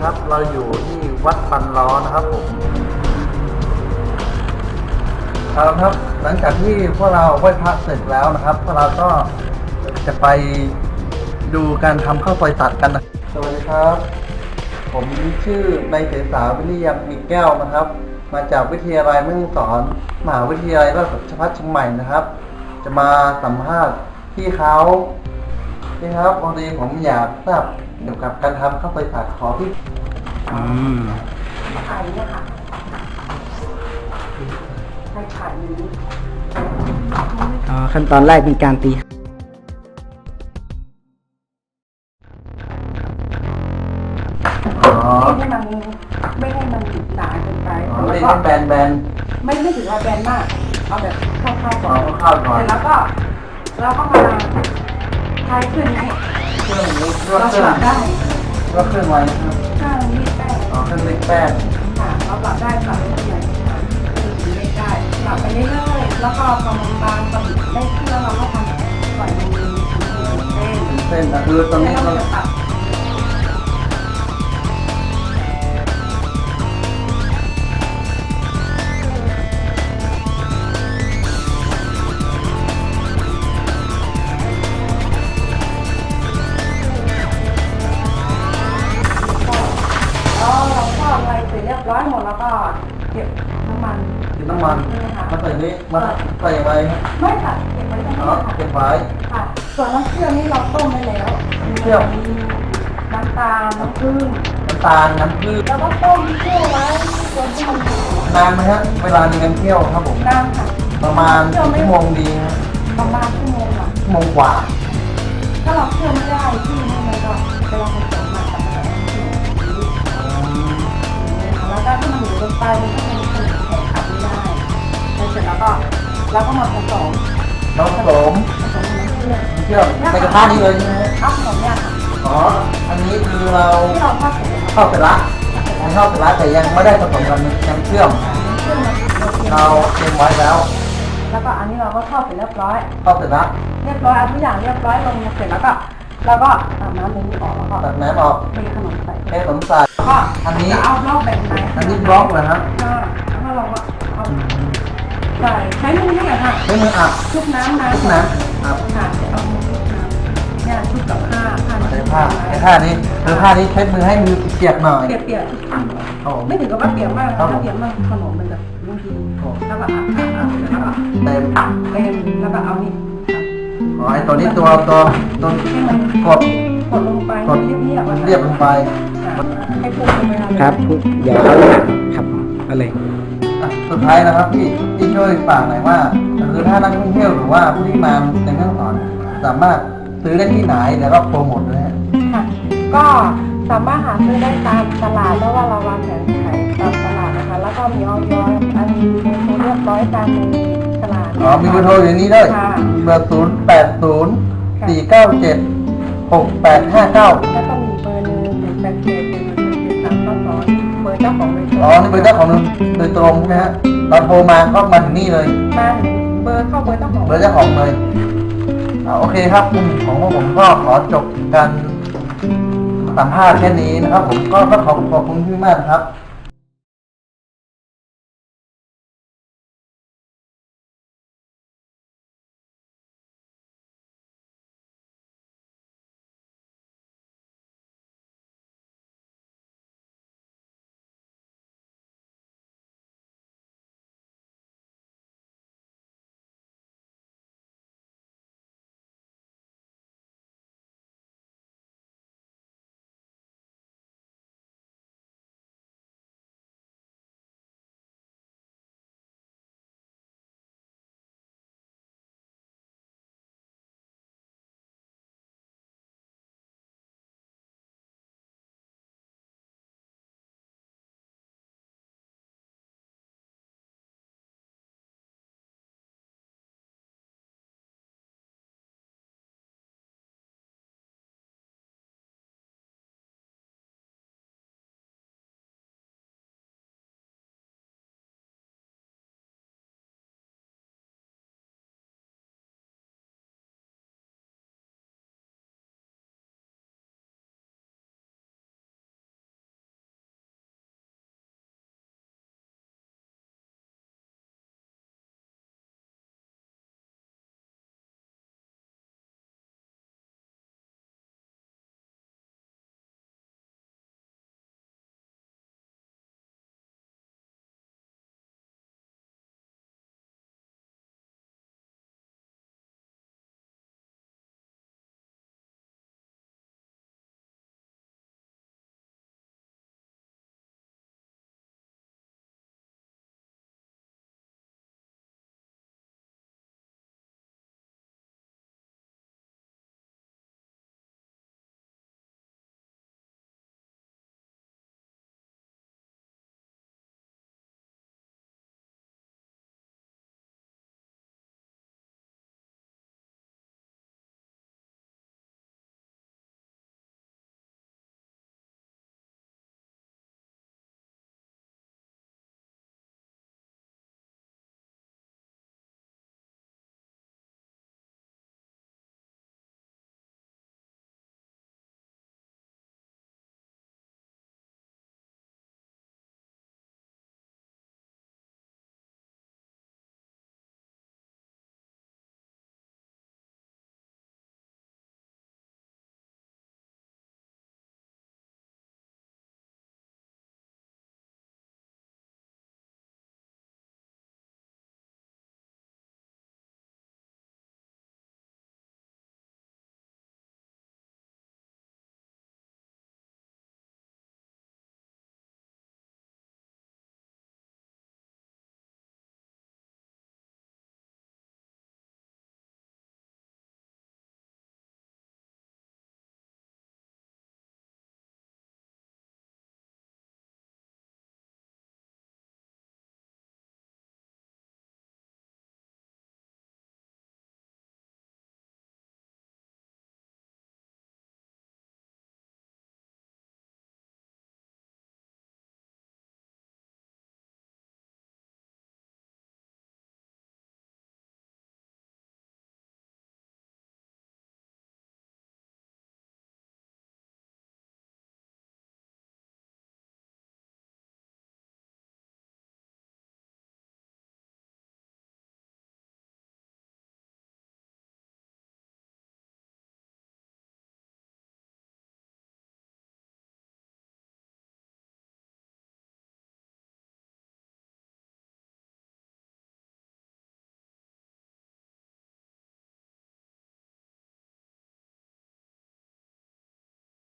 นะครับ เราอยู่ที่วัดปันล้อนะครับผมเอาละครับ หลังจากที่พวกเราไหว้พระเสร็จแล้วนะครับ พวกเราก็จะไปดูการทำข้าวซอยตัดกันนะสวัสดีครับ ผมชื่อนายเสษาวิริยมมีแก้วนะครับ มาจากวิทยาลัยม่ฮ่องสอนมหาวิทยาลัยราชภัฏเชียงใหม่นะครับ จะมาสัมภาษณ์พี่เขา พี่ครับพอดีผมอยากทราบเกี่ยวกับการทำข้าวซอยตัดขอพี่อืมไข่เนี่ยค่ะไข่ไข่นี้อ๋อขั้นตอนแรกเป็นการตีอ๋อไม่ให้มันไม่ให้มันหนาเกินไปอ๋อแล้ไม่วก็ใช่แบนแบนไม่ไม่ถึงว่าแบนมาก เอาแบบเข้าๆๆก่อ๋ออนข้าวๆก่อนเสร็จแล้วก็เราก็มา ใช้เครื่องนี้เครื่องนี้ลวกเราเครื่ปองรับได้ลวกเครื่องไว้นะครับถ้ามีแป้งอ๋อเครื่องเล็กแป้งค่ะเราปรับได้ปรับได้ใหญ่คือเล็กได้ปรับไปเรื่อยๆแล้วก็พอมันบางพอได้ที่แล้วเราก็ทำปล่อยมันมีเส้นเป็นเส้นนะคือตอนนี้แล้วเราเราจะตัดแรเสร็จเรียบร้อยหมดแล้วก็เก็บน้ำมันกินน้ำมันใช่ไหมคะมาใส่นี้มาใส่อะไรครับไม่ค่ะเก็บไว้ตรงอ๋นี้อค่ะเก็บไว้ค่ะส่วนน้ำเชื่อมนี่เราต้มไว้แล้วเชื่อมมีน้ำตาลน้ำผึ้งน้ำตาลน้ำผึ้งแล้วก็ต้มเคี่ยวไว้จนที่มันนานไหมฮะเวลาในการเที่ยวครับผมน้ำค่ะประมาณเคี่ยวกี่ไม่ชั่วโมงดีฮะประมาณชั่วโมงค่ะชั่วโมงกว่า ถ้าเราเคี่ยวไม่ได้ที่นี่มันก็ ก็เราก็มาผสมน้องผสมผสมกับน้ำเชื่อมเชื่อมในกระทะนี้เลยใช่ไหมฮะเอาขนมเนี่ยค่ะอ๋อ อันนี้คือเราที่เราทอดเสร็จแล้วเข้าไปละไม่เข้าไปละแต่ยังไม่ได้ผสมกันยังเชื่อมเชื่อมเราเตรียมเราเตรียมไว้แล้วแล้วก็อันนี้เราก็ทอดเสร็จเรียบร้อย เข้าไปละเรียบร้อยเอาทุกอย่างเรียบร้อยลงเสร็จแล้วก็เราก็อาบน้ำตรงนี้ออกแล้วก็ตัดแหนมออกเทขนมใส่ให้สมใส่แล้วก็อันนี้จะเอารอบแบ่งไปอันนี้บล็อกเหรอครับค่ะแล้วก็เราก็เอา ใส่ใช้มือนี่แหละค่ะใช้มืออัดชุบน้ำน้ำทุกน้ำอัดค่ะจะเอามือชุบน้ำเนี่ยชุบกับผ้าผ้าใช้ผ้าใช้ผ้านี้คือผ้านี้ใช้มือให้มือเปียกหน่อยเปียกโอ้ๆไม่ถึงกับว่าเปียกมากครับถ้าเปียกมากขนมมันจะบางทีโอ้แล้วก็อัดอัดอัดแล้วก็เต็มเต็มแล้วก็เอานี่อ๋อไอตัวนี้ตัวตัวตัวให้มันกดกดลงไปกดเรียบเรียบเรียบลงไปให้พูดลงไปครับเดี๋ยวเอาครับเอาเลยอะ สุดท้ายนะครับพี่พี่ช่วยฝากหน่อยว่าคือถ้านักท่องเที่ยวหรือว่าผู้ที่มาในแม่ฮ่องสอนสามารถซื้อได้ที่ไหนแล้วก็โปรโมทด้วยฮะค่ะก็สามารถหาซื้อได้ตามตลาดเพราะว่าเราวางแผนขายตามตลาดนะคะ แล้วก็มีออยอันนี้มีโมเรียบร้อยตามในตลาดอ๋อมีเบอร์โทรอย่างนี้ด้วยค่ะเบอร์ศูนย์แปดศูนย์สี่เก้าเจ็ดหกแปดห้าเก้าแล้วก็มี องเบอร์เจ้าของเลยอ๋อนี่เบอร์เจ้าของโดยตรงใช่ไหมฮะเราโทรมาก็มาถึงนี่เลย มาถึงเบอร์เข้าเบอร์เจ้าของเบอร์เจ้าของเลยอ่าโอเคครับกลุ่มของพวกผมก็ขอจบการสัมภาษณ์แค่นี้นะครับ ผมก็ก็ขอขอบคุณพี่มากนะครับ